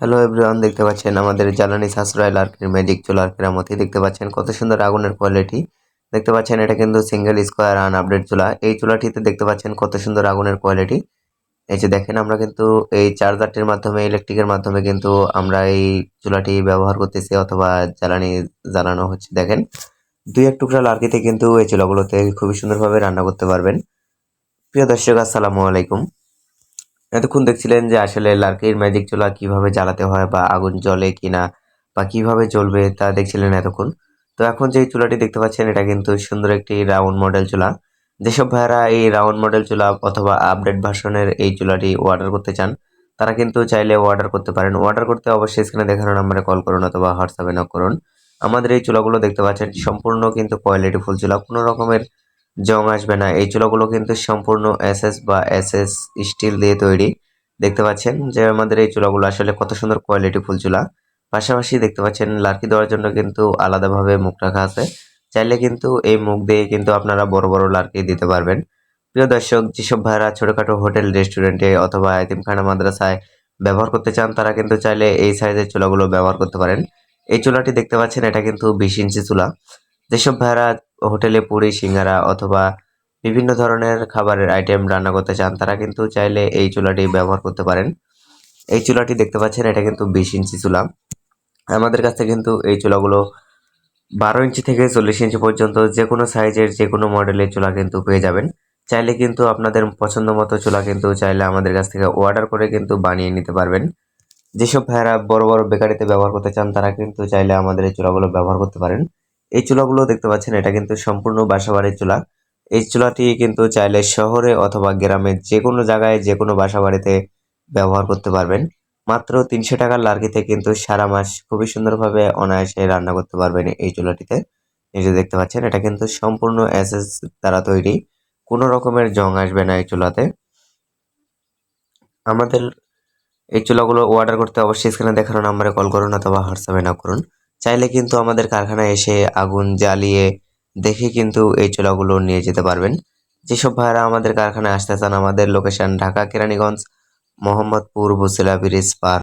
Hello everyone দেখতে পাচ্ছেন আমাদের জ্বালানি সাশ্রয় লার্কের ম্যাজিক চুলার কেরামতি দেখতে পাচ্ছেন কত সুন্দর আগুনের কোয়ালিটি দেখতে পাচ্ছেন এটা কিন্তু সিঙ্গেল স্কোয়ার আন আপডেট চুলা। এই চুলাটিতে দেখতে পাচ্ছেন কত সুন্দর আগুনের কোয়ালিটি এই যে দেখেন আমরা কিন্তু এই চার্জারটির মাধ্যমে ইলেকট্রিকের মাধ্যমে কিন্তু আমরা এই চুলাটি ব্যবহার করতেছি অথবা জ্বালানি জ্বালানো হচ্ছে। দেখেন, দুই এক টুকরা লার্কিতে কিন্তু এই চুলাগুলোতে খুবই সুন্দরভাবে রান্না করতে পারবেন। প্রিয় দর্শক, আসসালামু আলাইকুম। এতক্ষণ দেখছিলেন যে আসলে লার্কির ম্যাজিক চুলা কীভাবে জ্বালাতে হয় বা আগুন জ্বলে কিনা বা কীভাবে জ্বলবে তা দেখছিলেন এতক্ষণ। তো এখন যে চুলাটি দেখতে পাচ্ছেন, এটা কিন্তু সুন্দর একটি রাউন্ড মডেল চুলা। যেসব ভাইয়েরা এই রাউন্ড মডেল চুলা অথবা আপডেট ভার্সনের এই চুলাটি অর্ডার করতে চান, তারা কিন্তু চাইলে অর্ডার করতে পারেন। অর্ডার করতে অবশ্যই স্ক্রিনে দেখানো নাম্বারে কল করুন অথবা হোয়াটসঅ্যাপে নক করুন। আমাদের এই চুলাগুলো দেখতে পাচ্ছেন, সম্পূর্ণ কিন্তু কোয়ালিটি ফুল চুলা। কোনো রকমের জং আসবে না। এই চুলাগুলো কিন্তু সম্পূর্ণ এসএস বা এসএস স্টিল দিয়ে তৈরি। দেখতে পাচ্ছেন যে আমাদের এই চুলাগুলো আসলে কত সুন্দর কোয়ালিটি ফুল চুলা। পাশাপাশি দেখতে পাচ্ছেন লার্কি দেওয়ার জন্য কিন্তু আলাদাভাবে মুখ রাখা আছে। চাইলে কিন্তু এই মুখ দিয়ে কিন্তু আপনারা বড় বড় লার্কি দিতে পারবেন। প্রিয় দর্শক, যেসব ভাইরা ছোটখাটো হোটেল, রেস্টুরেন্টে অথবা এতিমখানা মাদ্রাসায় ব্যবহার করতে চান, তারা কিন্তু চাইলে এই সাইজের চুলাগুলো ব্যবহার করতে পারেন। এই চুলাটি দেখতে পাচ্ছেন, এটা কিন্তু বিশ ইঞ্চি চুলা। যেসব ভাইরা হোটেলে পুরি, সিঙ্গারা অথবা বিভিন্ন ধরনের খাবারের আইটেম রান্না করতে চান, তারা কিন্তু চাইলে এই চুলাটি ব্যবহার করতে পারেন। এই চুলাটি দেখতে পাচ্ছেন, এটা কিন্তু বিশ ইঞ্চি চুলা। আমাদের কাছে কিন্তু এই চুলাগুলো বারো ইঞ্চি থেকে চল্লিশ ইঞ্চি পর্যন্ত যে কোনো সাইজের যে কোনো মডেলের চুলা কিন্তু পেয়ে যাবেন। চাইলে কিন্তু আপনাদের পছন্দ মতো চুলা কিন্তু চাইলে আমাদের কাছ থেকে অর্ডার করে কিন্তু বানিয়ে নিতে পারবেন। যেসব ভাইয়েরা বড় বড় বেকারিতে ব্যবহার করতে চান, তারা কিন্তু চাইলে আমাদের এই চুলাগুলো ব্যবহার করতে পারেন। এই চুলাগুলো দেখতে পাচ্ছেন, এটা কিন্তু সম্পূর্ণ বাসাবাড়ির চুলা। এই চুলাটি কিন্তু চাইলে শহরে অথবা গ্রামে যে কোনো জায়গায় যে কোনো বাসা বাড়িতে ব্যবহার করতে পারবেন। মাত্র তিনশো টাকার লার্কিতে কিন্তু সারা মাস খুবই সুন্দরভাবে অনায়াসে রান্না করতে পারবেন এই চুলাটিতে। এই যে দেখতে পাচ্ছেন, এটা কিন্তু সম্পূর্ণ এসএস দ্বারা তৈরি। কোনো রকমের জং আসবে না এই চুলাতে। আমাদের এই চুলাগুলো অর্ডার করতে অবশ্যই স্ক্রিনে দেখানো নাম্বারে কল করুন অথবা হোয়াটসঅ্যাপে না করুন। চাইলে কিন্তু আমাদের কারখানায় এসে আগুন জ্বালিয়ে দেখে কিন্তু এই চোলাগুলো নিয়ে যেতে পারবেন। যেসব ভাইরা আমাদের কারখানায় আসতে চান, আমাদের লোকেশন ঢাকা, কেরানীগঞ্জ, মোহাম্মদপুর, বুসিলা ব্রিজ পার